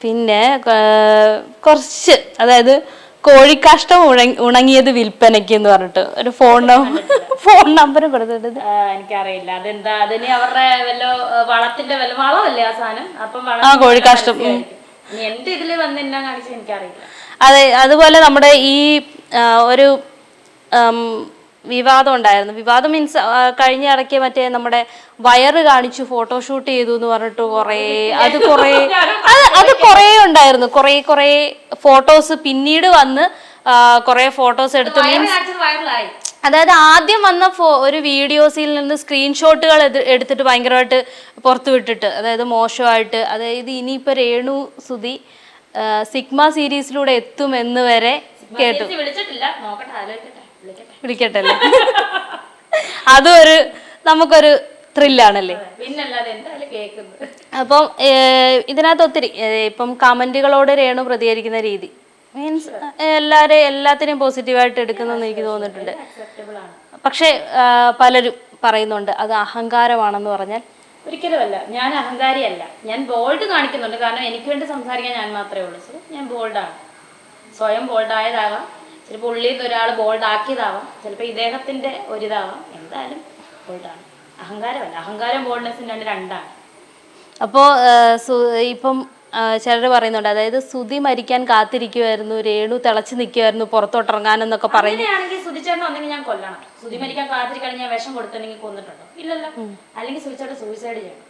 പിന്നെ കുറച്ച് അതായത് കോഴിക്കാഷ്ടം ഉണ- ഉണങ്ങിയത് വിൽപ്പനയ്ക്ക് എന്ന് പറഞ്ഞിട്ട്. ഒരു ഫോൺ ഫോൺ നമ്പർ കൊടുത്തിട്ട്. എനിക്കറിയില്ല. അതെന്താ അതിന് അവരുടെ വല്ല വളത്തിന്റെ വല്ല വളമല്ലേ ആ സാധനം? അപ്പം ആ, കോഴിക്കാഷ്ടം, എന്റെ ഇതിൽ വന്നില്ല കാണിച്ചു എനിക്കറിയില്ല. അതെ അതുപോലെ നമ്മുടെ ഈ ഒരു വിവാദം ഉണ്ടായിരുന്നു. വിവാദം മീൻസ് കഴിഞ്ഞ ഇടയ്ക്ക് മറ്റേ നമ്മുടെ വയറ് കാണിച്ചു ഫോട്ടോഷൂട്ട് ചെയ്തു എന്ന് പറഞ്ഞിട്ട് കുറേ അത് കുറേ അത് അത് കുറേ ഉണ്ടായിരുന്നു. കുറേ കുറേ ഫോട്ടോസ് പിന്നീട് വന്ന് കുറേ ഫോട്ടോസ് എടുത്തു. മീൻസ് അതായത് ആദ്യം വന്ന ഫോ ഒരു വീഡിയോസിൽ നിന്ന് സ്ക്രീൻഷോട്ടുകൾ എടുത്തിട്ട് ഭയങ്കരമായിട്ട് പുറത്തു വിട്ടിട്ട് അതായത് മോശമായിട്ട്. അതായത് ഇനിയിപ്പോൾ രേണു സുധി സിഗ്മ സീരീസിലൂടെ എത്തുമെന്ന് വരെ കേട്ടു. വിളിച്ചിട്ടില്ല. നോക്കട്ടെ ആലോചിക്കട്ടെ. വിളിക്കട്ടെ? അതൊരു അല്ലേ? അതും ഒരു നമുക്കൊരു ത്രില്ലാണല്ലേ അപ്പം ഇതിനകത്ത് ഒത്തിരി ഇപ്പം കമന്റുകളോട് രേണു പ്രതികരിക്കുന്ന രീതി. മീൻസ് എല്ലാരെയും എല്ലാത്തിനെയും പോസിറ്റീവായിട്ട് എടുക്കുന്നെന്ന് എനിക്ക് തോന്നിയിട്ടുണ്ട്. ആണ്. പക്ഷേ പലരും പറയുന്നുണ്ട് അത് അഹങ്കാരമാണെന്ന് പറഞ്ഞാൽ. ഒരിക്കലുമല്ല ഞാൻ അഹങ്കാരിയല്ല. ഞാൻ ബോൾഡ് കാണിക്കുന്നുണ്ട്. കാരണം എനിക്ക് വേണ്ടി സംസാരിക്കാൻ ഞാൻ മാത്രമേ ഉള്ളൂ. സോ ഞാൻ ബോൾഡാണ് സ്വയം ബോൾഡായതാകാം ചിലപ്പോൾ ഉള്ളിൽ നിന്ന് ഒരാൾ ബോൾഡ് ആക്കിയതാവാം ചിലപ്പോൾ ഇദ്ദേഹത്തിന്റെ ഒരിതാവാം. എന്തായാലും ബോൾഡാണ് അഹങ്കാരമല്ല. അഹങ്കാരം ബോൾഡ്നെസ്സും രണ്ട് രണ്ടാണ്. അപ്പോൾ ഇപ്പം ചിലർ പറയുന്നുണ്ട്. അതായത് സുതി മരിക്കാൻ കാത്തിരിക്കുമായിരുന്നു രേണു തിളച്ച് നിൽക്കുമായിരുന്നു പുറത്തോട്ടിറങ്ങാനെന്നൊക്കെ പറയുന്നു അങ്ങനെയാണെങ്കിൽ ചേട്ടൻ ഒന്നെങ്കിൽ ഞാൻ കൊല്ലണം. സുതി മരിക്കാൻ കാത്തിരിക്കുകയാണെങ്കിൽ ഞാൻ വിഷം കൊടുത്തിട്ടുണ്ടെങ്കിൽ കൊന്നിട്ടുണ്ടോ? ഇല്ലല്ലോ. അല്ലെങ്കിൽ സുധിച്ചേട്ടൻ സൂയിസൈഡ് ചെയ്യണം.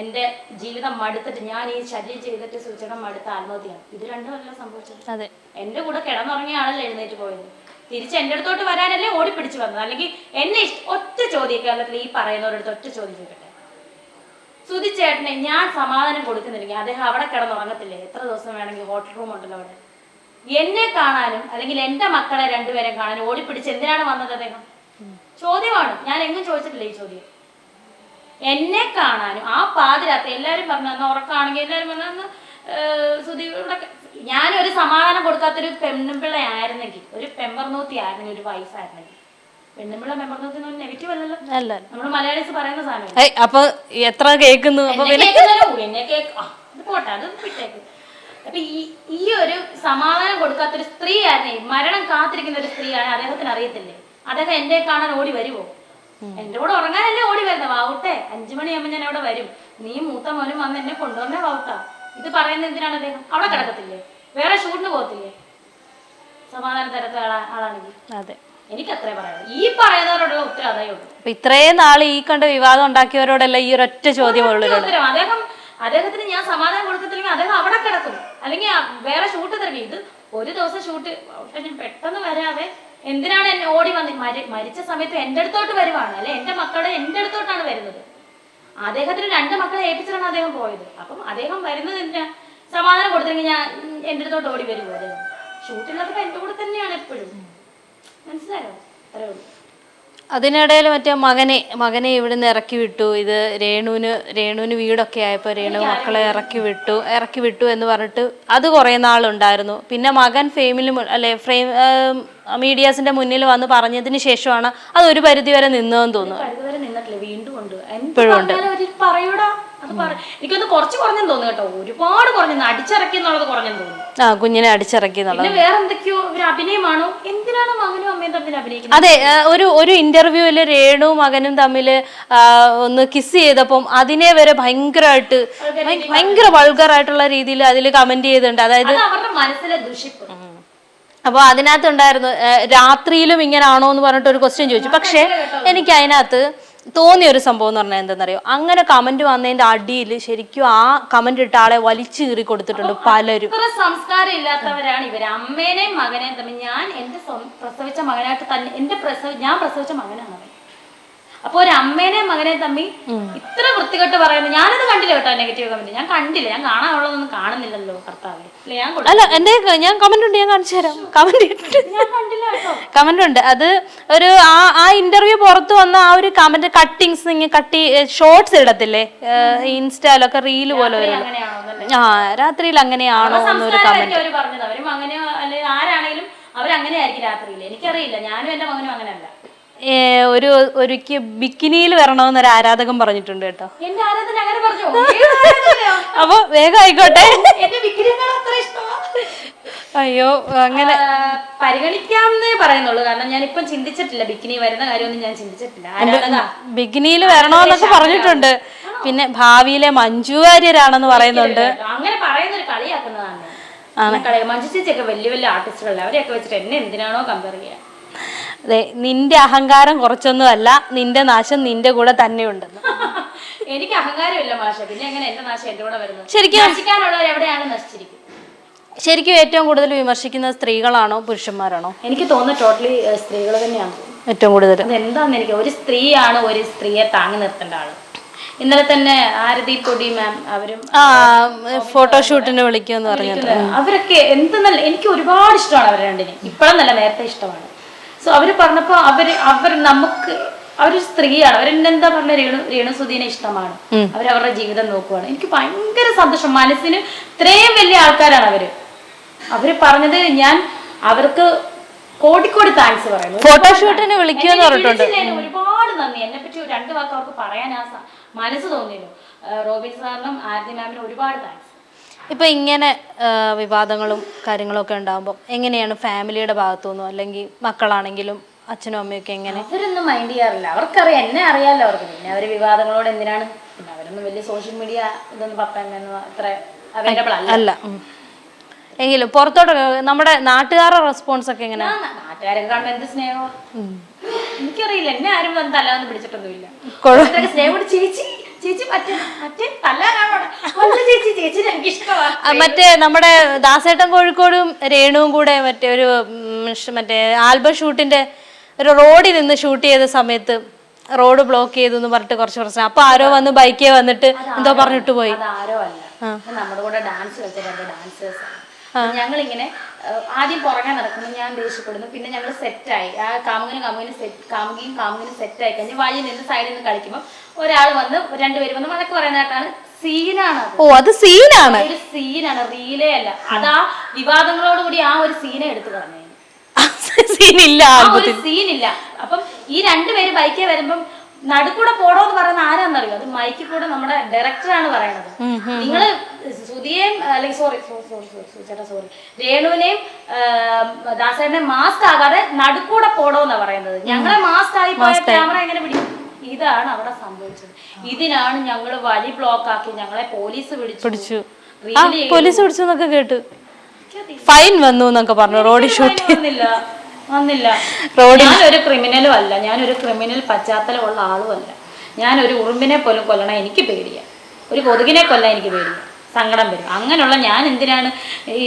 എന്റെ ജീവിതം മടുത്തിട്ട് ഞാൻ ഈ ശല്യം ചെയ്തിട്ട് സൂചന മടുത്ത ആത്മഹത്യയാണ്. ഇത് രണ്ടുമല്ല സംഭവിച്ചത്. അതെ. എന്റെ കൂടെ കിടന്നുറങ്ങിയാണല്ലോ എഴുന്നേറ്റ് പോയത്. തിരിച്ച് എന്റെ അടുത്തോട്ട് വരാനല്ലേ ഓടിപ്പിടിച്ച് വന്നത്? അല്ലെങ്കിൽ എന്നെ ഒറ്റ ചോദ്യം കേരളത്തിൽ ഈ പറയുന്നവരടുത്ത് ഒറ്റ ചോദ്യം ചോദിക്കട്ടെ? സുതിച്ചേട്ടനെ ചേട്ടനെ ഞാൻ സമാധാനം കൊടുക്കുന്നില്ലെങ്കിൽ അദ്ദേഹം അവിടെ കിടന്നുറങ്ങത്തില്ലേ? എത്ര ദിവസം വേണമെങ്കിൽ ഹോട്ടൽ റൂം ഉണ്ടല്ലോ അവിടെ. എന്നെ കാണാനും അല്ലെങ്കിൽ എന്റെ മക്കളെ രണ്ടുപേരെ കാണാനും ഓടിപ്പിടിച്ച് എന്തിനാണ് വന്നത് അദ്ദേഹം? ചോദ്യമാണ്. ഞാൻ എങ്ങും ചോദിച്ചിട്ടില്ല ഈ ചോദ്യം. എന്നെ കാണാനും ആ പാതിരാത്രി എല്ലാവരും പറഞ്ഞു അന്ന് ഉറക്കാണെങ്കിൽ എല്ലാവരും പറഞ്ഞു അന്ന് ഏഹ്, സുധി ഇവിടെ ഞാനൊരു സമാധാനം കൊടുക്കാത്തൊരു പെണ്ണുപിള്ള ആയിരുന്നെങ്കിൽ ഒരു പെമ്പർനൂത്തി ആയിരുന്നെങ്കിൽ ഒരു വയസ്സായിരുന്നെങ്കിൽ അപ്പൊ എത്ര കേൾക്കുന്നു? പോട്ടെ അത് വിട്ടേക്ക്. അപ്പൊ ഈ ഒരു സമാധാനം കൊടുക്കാത്തൊരു സ്ത്രീ ആയിരുന്നേ മരണം കാത്തിരിക്കുന്ന ഒരു സ്ത്രീയാണ് അദ്ദേഹത്തിന് അറിയത്തില്ലേ? അദ്ദേഹം എന്നെ കാണാൻ ഓടി വരുമോ എന്റെ കൂടെ ഉറങ്ങാനല്ലേ ഓടി വരുന്നത് വാവട്ടെ അഞ്ചു മണിയാകുമ്പോ ഞാൻ അവിടെ വരും. നീ മൂത്ത മോനും വന്ന് എന്നെ കൊണ്ടുവന്നേ വാവുട്ടാ ഇത് പറയുന്നത് എന്തിനാണ് അദ്ദേഹം? അവിടെ കിടക്കത്തില്ലേ? വേറെ ഷൂട്ടിന് പോകത്തില്ലേ? സമാധാനം തരത്തെ ആളാ ആളാണെങ്കിൽ അതെ. ഈ പറയുന്നവരോടുള്ള ഇത്രയും നാൾ ഈ കണ്ട വിവാദം ഉണ്ടാക്കിയവരോടല്ല ഈ ഒരൊറ്റ ചോദ്യം ഉള്ളൂ ഒറ്റ ഉത്തരം. അദ്ദേഹം അദ്ദേഹത്തിന് ഞാൻ സമാധാനം കൊടുക്കത്തില്ലെങ്കിൽ അദ്ദേഹം അവിടെ കിടക്കും. അല്ലെങ്കിൽ വേറെ ഷൂട്ട് തരണം ഇത് ഒരു ദിവസം ഷൂട്ട് ഞാൻ പെട്ടെന്ന് വരാതെ എന്തിനാണ് എന്നെ ഓടി വന്ന് മരി- മരിച്ച സമയത്ത് എന്റെ അടുത്തോട്ട് വരുവാണ് അല്ലെ? എന്റെ മക്കളുടെ എന്റെ അടുത്തോട്ടാണ് വരുന്നത്. അദ്ദേഹത്തിന് രണ്ട് മക്കളെ ഏൽപ്പിച്ചിട്ടാണ് അദ്ദേഹം പോയത്. അപ്പം അദ്ദേഹം വരുന്നത് എന്തിനാ? സമാധാനം കൊടുത്തില്ലെങ്കിൽ ഞാൻ എന്റെ അടുത്തോട്ട് ഓടി വരുമോ അദ്ദേഹം എന്റെ കൂടെ തന്നെയാണ് എപ്പോഴും. മനസ്സിലായോ? അത്രേ ഉള്ളൂ. അതിനിടയിൽ മറ്റേ മകനെ മകനെ ഇവിടുന്ന് ഇറക്കി വിട്ടു. ഇത് രേണുവിന് രേണുവിന് വീടൊക്കെ ആയപ്പോൾ രേണു മക്കളെ ഇറക്കി വിട്ടു. ഇറക്കി വിട്ടു എന്ന് പറഞ്ഞിട്ട് അത് കുറേ നാളുണ്ടായിരുന്നു. പിന്നെ മകൻ ഫെയിമിൽ അല്ലെ ഫ്രെയിം മീഡിയാസിന്റെ മുന്നിൽ വന്ന് പറഞ്ഞതിന് ശേഷമാണ് അത് ഒരു പരിധി വരെ നിന്നതെന്ന് തോന്നുന്നു. പരിധിവരെ വീണ്ടും ഉണ്ട്. പറയൂടാ. അത് എനിക്കൊന്ന് കുറച്ച് കുറഞ്ഞെന്ന് തോന്നുന്നു കേട്ടോ. ഒരുപാട് കുറഞ്ഞെന്ന് അടിച്ചിറക്കി എന്നുള്ളത് കുറഞ്ഞെന്ന് തോന്നുന്നു. ആ കുഞ്ഞിനെ അടിച്ചിറക്കി എന്നുള്ളത്. വേറെ എന്തൊക്കെയോ ഒരു അഭിനയമാണോ? എന്തിനാണ് മകനും അമ്മയും തമ്മിൽ അഭിനയിക്കുന്നത്? അതെ ഒരു ഒരു ഇന്റർവ്യൂവിൽ രേണു മകനും തമ്മിൽ ഒന്ന് കിസ് ചെയ്തപ്പം അതിനെ വരെ ഭയങ്കരമായിട്ട് ഭയങ്കര വൾഗറായിട്ടുള്ള രീതിയിൽ അതിൽ കമന്റ് ചെയ്തിട്ടുണ്ട്. അതായത് അത് അവരുടെ മനസ്സിലെ ദുഷിപ്പ് അപ്പോൾ അതിനകത്തുണ്ടായിരുന്നു ഉണ്ടായിരുന്നു രാത്രിയിലും ഇങ്ങനാണോ എന്ന് പറഞ്ഞിട്ട് ഒരു ക്വസ്റ്റ്യൻ ചോദിച്ചു. പക്ഷേ എനിക്ക് അതിനകത്ത് തോന്നിയ ഒരു സംഭവം എന്ന് പറഞ്ഞാൽ എന്തെന്നറിയോ അങ്ങനെ കമന്റ് വന്നതിന്റെ അടിയിൽ ശരിക്കും ആ കമന്റ് ഇട്ട ആളെ വലിച്ചു കീറി കൊടുത്തിട്ടുണ്ട് പലരും. ഇത്ര സംസ്കാരം ഇല്ലാത്തവരാണ് ഇവർ അമ്മേനെയും മകനെയും തമ്മിൽ ഞാൻ എന്റെ പ്രസവിച്ച മകനായിട്ട് തന്നെ എന്റെ പ്രസവ ഞാൻ പ്രസവിച്ച മകനാണ് അവൻ. അപ്പൊ ഒരു അമ്മേനെയും മകനെയും തമ്മിൽ ഇത്ര വൃത്തികെട്ട് പറയുന്നത് ഞാനത് കണ്ടില്ല കേട്ടോ നെഗറ്റീവ് കമന്റ് ഞാൻ കണ്ടില്ല. ഞാൻ കാണാനുള്ളതൊന്നും കാണുന്നില്ലല്ലോ ഭർത്താവെ അല്ല ഞാൻ അല്ല എന്റെ ഞാൻ കമന്റ് ഉണ്ട് ഞാൻ കാണിച്ചു തരാം. കമന്റ് കമന്റ് ഉണ്ട്. അത് ഒരു ആ ആ ഇന്റർവ്യൂ പുറത്ത് വന്ന ആ ഒരു കമന്റ് കട്ടിങ്സ് കട്ടി ഷോർട്സ് ഇടത്തില്ലേ? ഇൻസ്റ്റയിലൊക്കെ റീൽ പോലെ വരും ആ രാത്രിയിൽ അങ്ങനെയാണോ എന്നൊരു കമന്റ് അവരും അങ്ങനെ മകനോ അല്ലെങ്കിൽ ആരാണെങ്കിലും അവരങ്ങനെയായിരിക്കും രാത്രിയിൽ. എനിക്കറിയില്ല. ഞാനും എന്റെ മകനും അങ്ങനെയല്ല. ഒരു ഒരിക്കൽ ബിക്കിനിയിൽ വരണമെന്ന് ഒരു ആരാധകൻ പറഞ്ഞിട്ടുണ്ട് കേട്ടോ? അപ്പൊ വേഗം ആയിക്കോട്ടെ. അയ്യോ അങ്ങനെ പരിഗണിക്കാമെന്നേ പറയുന്നുള്ളൂ. കാരണം ഞാൻ ഇപ്പം ചിന്തിച്ചിട്ടില്ല ബിക്കിനി വരുന്ന കാര്യമൊന്നും ഞാൻ ചിന്തിച്ചിട്ടില്ല. ബിക്കിനിയിൽ വരണമെന്നൊക്കെ പറഞ്ഞിട്ടുണ്ട്. പിന്നെ ഭാവിയിലെ മഞ്ജു വാര്യരാണെന്ന് പറയുന്നുണ്ട്. അങ്ങനെ പറയുന്ന ഒരു കളിയാക്കുന്നതാണ് മഞ്ജു ചേച്ചിയൊക്കെ വലിയ വലിയ ആർട്ടിസ്റ്റുകളല്ലേ അവരെയൊക്കെ വെച്ചിട്ട് എന്നെ എന്തിനാണോ കമ്പയർ ചെയ്യുക അതെ നിന്റെ അഹങ്കാരം കുറച്ചൊന്നും അല്ല നിന്റെ നാശം നിന്റെ കൂടെ തന്നെ ഉണ്ടെന്ന് എനിക്ക് അഹങ്കാരമില്ല മാഷ പിന്നെ എങ്ങനെ എന്റെ നാശം എന്റെ കൂടെ വരുന്നത് ശരിക്കും നശിക്കാനുള്ളവർ എവിടെയാണ് നശിച്ചിരിക്കുന്നത്? ശരിക്കും ഏറ്റവും കൂടുതൽ വിമർശിക്കുന്നത് സ്ത്രീകളാണോ പുരുഷന്മാരാണോ? എനിക്ക് തോന്നുന്നു ടോട്ടലി സ്ത്രീകൾ തന്നെയാണ്. ഏറ്റവും കൂടുതൽ. എന്താന്ന് എനിക്ക് ഒരു സ്ത്രീയാണ് ഒരു സ്ത്രീയെ താങ്ങി നിർത്തേണ്ട ആൾ. ഇന്നലെ തന്നെ ആരതി പൊടി മാം അവരും ഫോട്ടോഷൂട്ടിന് വിളിക്കുമെന്ന് പറഞ്ഞത് അവരൊക്കെ എന്തെന്നല്ല എനിക്ക് ഒരുപാട് ഇഷ്ടമാണ് അവരെ രണ്ടിനെ ഇപ്പോഴെന്നല്ല നേരത്തെ ഇഷ്ടമാണ്. സോ അവർ പറഞ്ഞപ്പോ അവർ അവർ നമുക്ക് അവർ സ്ത്രീയാണ്. അവരെന്താ പറഞ്ഞ രേണു രേണുസുദീനെ ഇഷ്ടമാണ്. അവരവരുടെ ജീവിതം നോക്കുവാണ്. എനിക്ക് ഭയങ്കര സന്തോഷം. മനസ്സിന് ഇത്രയും വലിയ ആൾക്കാരാണ് അവർ. അവർ പറഞ്ഞത് ഞാൻ അവർക്ക് കോടിക്കോടി താങ്ക്സ് പറയുന്നു. ഫോട്ടോഷൂട്ടിന് പറഞ്ഞിട്ടുണ്ട്. ഒരുപാട് നന്ദി. എന്നെ പറ്റി രണ്ടു വാക്ക് അവർക്ക് പറയാൻ ആ മനസ്സ് തോന്നിയല്ലോ. റോബിൻ സാറിനും ആരതി മാമിനും ഒരുപാട് താങ്ക്സ്. ഇപ്പൊ ഇങ്ങനെ വിവാദങ്ങളും കാര്യങ്ങളും ഒക്കെ ഉണ്ടാകുമ്പോൾ എങ്ങനെയാണ് ഫാമിലിയുടെ ഭാഗത്തു നിന്നോ അല്ലെങ്കിൽ മക്കളാണെങ്കിലും അച്ഛനും അമ്മയൊക്കെ എങ്ങനെ? അവരൊന്നും മൈൻഡ് ചെയ്യാറില്ല. അവർക്കറിയാം എന്നെ അറിയാമല്ലോ അവർക്ക്. പിന്നെ അവർ വിവാദങ്ങളോട് എന്തിനാണ്? പിന്നെ അവരൊന്നും വലിയ സോഷ്യൽ മീഡിയ ഇതൊന്നും പപ്പയൊന്നും അത്ര അവൈലബിൾ അല്ല. എങ്കിലും പുറത്തോട്ടൊക്കെ നമ്മുടെ നാട്ടുകാരുടെ റെസ്പോൺസ് ഒക്കെ എങ്ങനെ കാണുമ്പോൾ എന്ത് സ്നേഹം? എനിക്കറിയില്ല. എന്നെ ആരും തലവെന്ന് പിടിച്ചിട്ടൊന്നുമില്ല. സ്നേഹം ചേച്ചി ചേച്ചി മറ്റേ മറ്റേ തല്ലാനാണോ? അല്ല ചേച്ചി ചേച്ചി എനിക്ക് ഇഷ്ടമാണ് ആ, മറ്റേ നമ്മുടെ ദാസേട്ടൻ കോഴിക്കോടും രേണുവും കൂടെ മറ്റേ ഒരു ഉം, ഷ് മറ്റേ ആൽബം ഷൂട്ടിന്റെ ഒരു റോഡിൽ നിന്ന് ഷൂട്ട് ചെയ്ത സമയത്ത് റോഡ് ബ്ലോക്ക് ചെയ്തു എന്ന് പറഞ്ഞിട്ട് കുറച്ച് പ്രശ്നം. അപ്പൊ ആരോ വന്ന് ബൈക്കേ വന്നിട്ട് എന്തോ പറഞ്ഞിട്ട് പോയി. അതാരോ അല്ല. നമ്മുടെ കൂടെ ഡാൻസ് കളിച്ച ഡാൻസേഴ്സ് ഞങ്ങൾ ഇങ്ങനെ ആദ്യം പുറകെ നടക്കുന്നു ഞാൻ ദേഷ്യപ്പെടുന്നു. പിന്നെ ഞങ്ങൾ സെറ്റായി. ആ കാമുകിന് കാമുകിന് സെറ്റ് കാമുകിയും കാമുകിന് സെറ്റായി കഴിഞ്ഞ് വഴി നിന്ന് സൈഡിൽ നിന്ന് കളിക്കുമ്പോൾ ഒരാൾ വന്ന് രണ്ടുപേരും വന്ന് വഴക്ക് പറയുന്നതായിട്ടാണ് സീനാണ് ഓ അത് സീനാണ്? ഒരു സീനാണ് റീലേ അല്ല. അത് ആ വിവാദങ്ങളോടുകൂടി ആ ഒരു സീനെ എടുത്തു കളഞ്ഞു സീനില്ല അപ്പം ഈ രണ്ടുപേര് ബൈക്കേ വരുമ്പം നടുക്കൂടെ പോടോ എന്ന് പറയുന്ന ആരാന്നറിയോ? അത് മൈക്കിൽ കൂടെ നമ്മുടെ ഡയറക്ടറാണ് പറയണത് നിങ്ങൾ സുധിയേയും അല്ലെങ്കിൽ സോറി സോറി സോറി ചേട്ടാ സോറി. രേണുവിനെയും ദാസേട്ടനെയും മാസ്ക് ആകാതെ നടുക്കൂടെ പോടോ എന്നാ പറയുന്നത് ഞങ്ങളെ മാസ്ക് ആയി പോയ ക്യാമറ എങ്ങനെ പിടിക്കും ഇതാണ് അവിടെ സംഭവിച്ചത്. ഇതിനാണ് ഞങ്ങൾ വലി ബ്ലോക്ക് ആക്കി ഞങ്ങളെ പോലീസ് പിടിച്ചു. പോലീസ് പിടിച്ചു എന്നൊക്കെ കേട്ടു. ഫൈൻ വന്നു എന്നൊക്കെ പറഞ്ഞു. റോഡിൽ ഷൂട്ട് വന്നില്ല. വന്നില്ല. റോഡിൽ- ഞാനൊരു ക്രിമിനലും അല്ല. ഞാനൊരു ക്രിമിനൽ പശ്ചാത്തലമുള്ള ആളും അല്ല ഞാനൊരു ഉറുമ്പിനെ പോലും കൊല്ലണം എനിക്ക് പേടിയാ. ഒരു കൊതുകിനെ കൊല്ലാൻ എനിക്ക് പേടിയാ. സങ്കടം വരും. അങ്ങനെയുള്ള ഞാൻ എന്തിനാണ് ഈ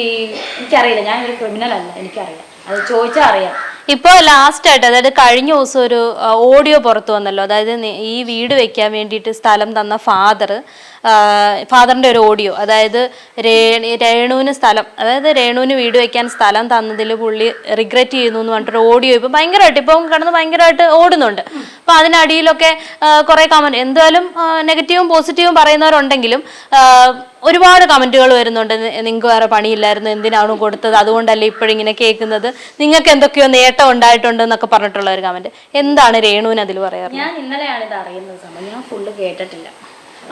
എനിക്കറിയില്ല. ഞാനൊരു ക്രിമിനൽ അല്ല. എനിക്കറിയാം അത് ചോദിച്ചാൽ അറിയാം. ഇപ്പോൾ ലാസ്റ്റ് ആയിട്ട് അതായത് കഴിഞ്ഞ ദിവസം ഒരു ഓഡിയോ പുറത്തു വന്നല്ലോ. അതായത് ഈ വീട് വെക്കാൻ വേണ്ടിയിട്ട് സ്ഥലം തന്ന ഫാദർ ഫാദറിന്റെ ഒരു ഓഡിയോ അതായത് രേണു രേണുവിന് സ്ഥലം അതായത് രേണുവിന് വീട് വെക്കാൻ സ്ഥലം തന്നതിൽ പുള്ളി റിഗ്രറ്റ് ചെയ്യുന്നു എന്ന് പറഞ്ഞിട്ട് ഓഡിയോ ഇപ്പം ഭയങ്കരമായിട്ട് ഇപ്പം കടന്ന് ഭയങ്കരമായിട്ട് ഓടുന്നുണ്ട്. അപ്പം അതിനടിയിലൊക്കെ കുറേ കമന്റ് എന്തായാലും നെഗറ്റീവും പോസിറ്റീവും പറയുന്നവരുണ്ടെങ്കിലും ഒരുപാട് കമന്റുകൾ വരുന്നുണ്ട്. നിങ്ങൾക്ക് വേറെ പണിയില്ലായിരുന്നു എന്തിനാണ് കൊടുത്തത്? അതുകൊണ്ടല്ലേ ഇപ്പോഴിങ്ങനെ കേൾക്കുന്നത്? നിങ്ങൾക്ക് എന്തൊക്കെയോ നേട്ടം ഉണ്ടായിട്ടുണ്ട് എന്നൊക്കെ പറഞ്ഞിട്ടുള്ള ഒരു കമന്റ് എന്താണ് രേണുവിന് അതിൽ പറയാറ് ഞാൻ ഇന്നലെയാണ് ഇത് അറിയുന്നത് ഞാൻ ഫുള്ള് കേട്ടിട്ടില്ല.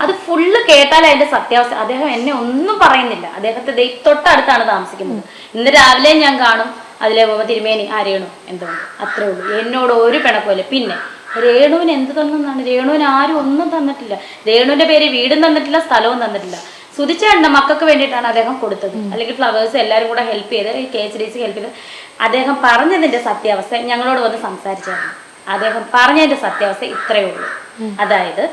അത് ഫുള്ള് കേട്ടാൽ അതിന്റെ സത്യാവസ്ഥ. അദ്ദേഹം എന്നെ ഒന്നും പറയുന്നില്ല. അദ്ദേഹത്തെ തൊട്ടടുത്താണ് താമസിക്കുന്നത്. ഇന്ന് രാവിലെ ഞാൻ കാണും അതിലെ തിരുമേനി ആ രേണു എന്തുകൊണ്ട് അത്രേ ഉള്ളൂ. എന്നോട് ഒരു പിണക്കുമല്ല പിന്നെ രേണുവിന് എന്ത് തന്നെന്നാണ് രേണുവിന് ആരും ഒന്നും തന്നിട്ടില്ല. രേണുവിന്റെ പേര് വീടും തന്നിട്ടില്ല സ്ഥലവും തന്നിട്ടില്ല. സുധിച്ചേട്ടന്റെ മക്കൾക്ക് വേണ്ടിയിട്ടാണ് അദ്ദേഹം കൊടുത്തത്. അല്ലെങ്കിൽ ഫ്ലവേഴ്സ് എല്ലാവരും കൂടെ ഹെൽപ്പ് ചെയ്ത് K H D C help ചെയ്ത് അദ്ദേഹം പറഞ്ഞതിന്റെ സത്യാവസ്ഥ ഞങ്ങളോട് വന്ന് സംസാരിച്ചായിരുന്നു. അദ്ദേഹം പറഞ്ഞതിന്റെ സത്യാവസ്ഥ ഇത്രയേ ഉള്ളൂ. അതായത്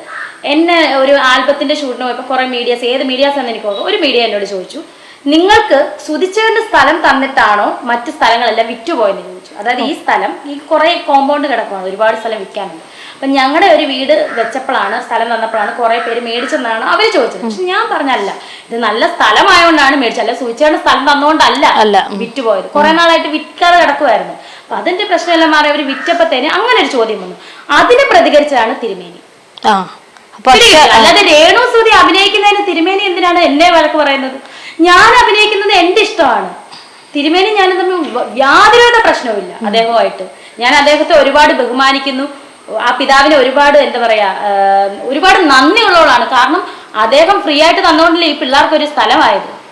എന്നെ ഒരു ആൽബത്തിന്റെ ഷൂട്ടിന് പോയപ്പോൾ കുറെ മീഡിയാസ് ഏത് മീഡിയാസ് എന്ന് എനിക്ക് ഓർക്കാം ഒരു മീഡിയ എന്നോട് ചോദിച്ചു നിങ്ങൾക്ക് സുധിച്ചേന്റെ സ്ഥലം തന്നിട്ടാണോ മറ്റ് സ്ഥലങ്ങളെല്ലാം വിറ്റുപോയെന്ന്? ചോദിച്ചു. അതായത് ഈ സ്ഥലം ഈ കുറെ കോമ്പൗണ്ട് കിടക്കുകയാണ് ഒരുപാട് സ്ഥലം വിൽക്കാനുണ്ട്. അപ്പൊ ഞങ്ങളുടെ ഒരു വീട് വെച്ചപ്പോഴാണ് സ്ഥലം തന്നപ്പോഴാണ് കുറെ പേര് മേടിച്ചെന്നാണ് അവർ ചോദിച്ചത്. പക്ഷെ ഞാൻ പറഞ്ഞല്ല ഇത് നല്ല സ്ഥലമായതുകൊണ്ടാണ് മേടിച്ചത്. അല്ലെ സുധിച്ചേന്റെ സ്ഥലം തന്നുകൊണ്ടല്ല അല്ല. വിറ്റുപോയത്. കുറെ നാളായിട്ട് വിൽക്കാതെ കിടക്കുമായിരുന്നു അപ്പൊ അതിന്റെ പ്രശ്നമെല്ലാം മാറി അവർ വിറ്റപ്പത്തേന് അങ്ങനെ ഒരു ചോദ്യം വന്നു. അതിനെ പ്രതികരിച്ചതാണ് തിരുമേനി. ആ. അപ്പൊ അല്ലാതെ രേണു സുതി അഭിനയിക്കുന്നതിന് തിരുമേനി എന്തിനാണ് എന്നെ വഴക്ക് പറയുന്നത്? ഞാൻ അഭിനയിക്കുന്നത് എന്റെ ഇഷ്ടമാണ്. തിരുമേനി ഞാൻ തമ്മിൽ യാതൊരുവിധ പ്രശ്നവുമില്ല അദ്ദേഹവുമായിട്ട്. ഞാൻ അദ്ദേഹത്തെ ഒരുപാട് ബഹുമാനിക്കുന്നു. ആ പിതാവിനെ ഒരുപാട് എന്താ പറയാ ഒരുപാട് നന്ദിയുള്ളവളാണ്. കാരണം അദ്ദേഹം ഫ്രീ ആയിട്ട് തന്നുകൊണ്ടല്ലേ ഈ പിള്ളേർക്ക് ഒരു സ്ഥലമായത്.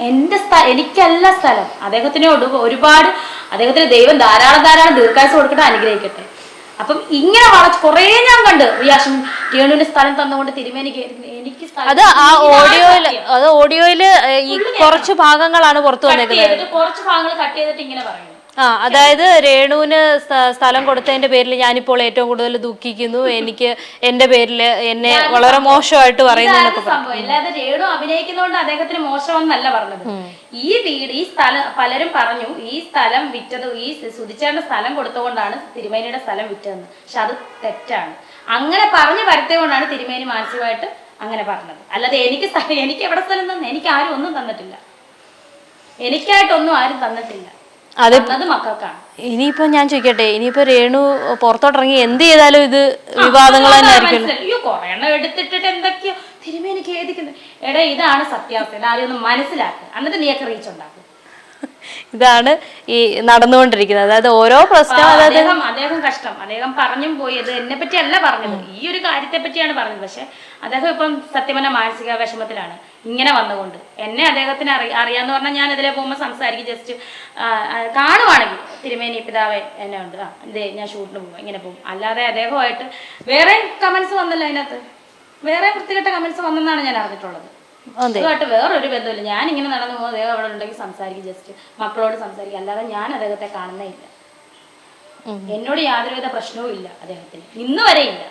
എന്റെ സ്ഥ എനിക്കല്ല സ്ഥലം. അദ്ദേഹത്തിനോട് ഒരു- ഒരുപാട് അദ്ദേഹത്തിന് ദൈവം ധാരാളം ധാരാളം ദീർഘായുസ് കൊടുക്കട്ടെ അനുഗ്രഹിക്കട്ടെ. അപ്പം ഇങ്ങനെ വളച്ച് കുറേ ഞാൻ കണ്ട്. റിയാഷൻ രേണുവിന് സ്ഥലം തന്നുകൊണ്ട് തിരുമേനിക്ക് എനിക്ക് സ്ഥലം അത് ആ ഓഡിയോയിൽ. അത് ഓഡിയോയിൽ ഈ കുറച്ച് ഭാഗങ്ങളാണ് പുറത്തു വന്നിരിക്കുന്നത് വന്നേക്കുന്നത്. ചെയ്തിട്ട് കുറച്ച് ഭാഗങ്ങൾ കട്ട് ചെയ്തിട്ട് ഇങ്ങനെ പറയുന്നു. ആ അതായത് രേണുവിന് സ്ഥലം കൊടുത്തതിന്റെ പേരിൽ ഞാനിപ്പോൾ ഏറ്റവും കൂടുതൽ ദുഃഖിക്കുന്നു. എനിക്ക് എന്റെ പേരിൽ എന്നെ വളരെ മോശമായിട്ട് പറയുന്നു അല്ലാതെ രേണു അഭിനയിക്കുന്നതുകൊണ്ട് അദ്ദേഹത്തിന് മോശമെന്നല്ല പറഞ്ഞത്. ഈ വീട് ഈ സ്ഥലം പലരും പറഞ്ഞു ഈ സ്ഥലം വിറ്റത് ഈ സുധിച്ചേട്ട സ്ഥലം കൊടുത്തുകൊണ്ടാണ് തിരുമേനിയുടെ സ്ഥലം വിറ്റതെന്ന്. പക്ഷെ അത് തെറ്റാണ്. അങ്ങനെ പറഞ്ഞു വരുത്തിയതുകൊണ്ടാണ് തിരുമേനി മാനസികമായിട്ട് അങ്ങനെ പറഞ്ഞത്. അല്ലാതെ എനിക്ക് എനിക്ക് എവിടെ സ്ഥലം തന്നെ? എനിക്ക് ആരും ഒന്നും തന്നിട്ടില്ല. എനിക്കായിട്ടൊന്നും ആരും തന്നിട്ടില്ല. അത്. മക്കൾക്കാണ്. ഇനിയിപ്പോ ഞാൻ ചോദിക്കട്ടെ ഇനിയിപ്പോ രേണു പുറത്തോട്ടിറങ്ങി എന്ത് ചെയ്താലും ഇത് വിവാദങ്ങൾ തന്നെ ആയിരിക്കും. അയ്യോ കൊറേ എണ്ണം എടുത്തിട്ടിട്ട് എന്തൊക്കെയോ. തിരുമേനി ഖേദിക്കുന്നു. എടാ ഇതാണ് സത്യാവസ്ഥ. ഇതാദ്യം ഒന്ന് മനസ്സിലാക്കുക എന്നിട്ട് നീയൊക്കെ റീച്ച് ഇതാണ് ഈ നടന്നുകൊണ്ടിരിക്കുന്നത്. അതായത് ഓരോ പ്രശ്നം അതായത് അദ്ദേഹം കഷ്ടം. അദ്ദേഹം പറഞ്ഞും പോയി. അത് എന്നെ പറ്റി അല്ല പറഞ്ഞത്. ഈ ഒരു കാര്യത്തെ പറ്റിയാണ് പറഞ്ഞത്. പക്ഷെ അദ്ദേഹം ഇപ്പം സത്യം പറഞ്ഞ മാനസിക വിഷമത്തിലാണ്. ഇങ്ങനെ വന്നുകൊണ്ട്. എന്നെ അദ്ദേഹത്തിന് അറി അറിയാന്ന് പറഞ്ഞാൽ ഞാൻ ഇതിലെ പോകുമ്പോൾ സംസാരിക്കും. ജസ്റ്റ് കാണുവാണെങ്കിൽ. തിരുമേനി പിതാവെ എന്നെ ഉണ്ട് ആ ഇതേ ഞാൻ ഷൂട്ടിന് പോകും. ഇങ്ങനെ പോകും. അല്ലാതെ അദ്ദേഹമായിട്ട് വേറെ കമന്റ്സ് വന്നല്ലോ അതിനകത്ത്. വേറെ വൃത്തികെട്ട കമന്റ്സ് വന്നെന്നാണ് ഞാൻ അറിഞ്ഞിട്ടുള്ളത്. അതുമായിട്ട് വേറൊരു ബന്ധമില്ല. ഞാൻ ഇങ്ങനെ നടന്നു പോകുമ്പോൾ അദ്ദേഹം അവിടെ ഉണ്ടെങ്കിൽ സംസാരിക്കും ജസ്റ്റ് മക്കളോട് സംസാരിക്കും. അല്ലാതെ ഞാൻ അദ്ദേഹത്തെ കാണുന്നേ ഇല്ല. എന്നോട് യാതൊരുവിധ പ്രശ്നവും ഇല്ല അദ്ദേഹത്തിന്. ഇന്ന് വരെ ഇല്ല.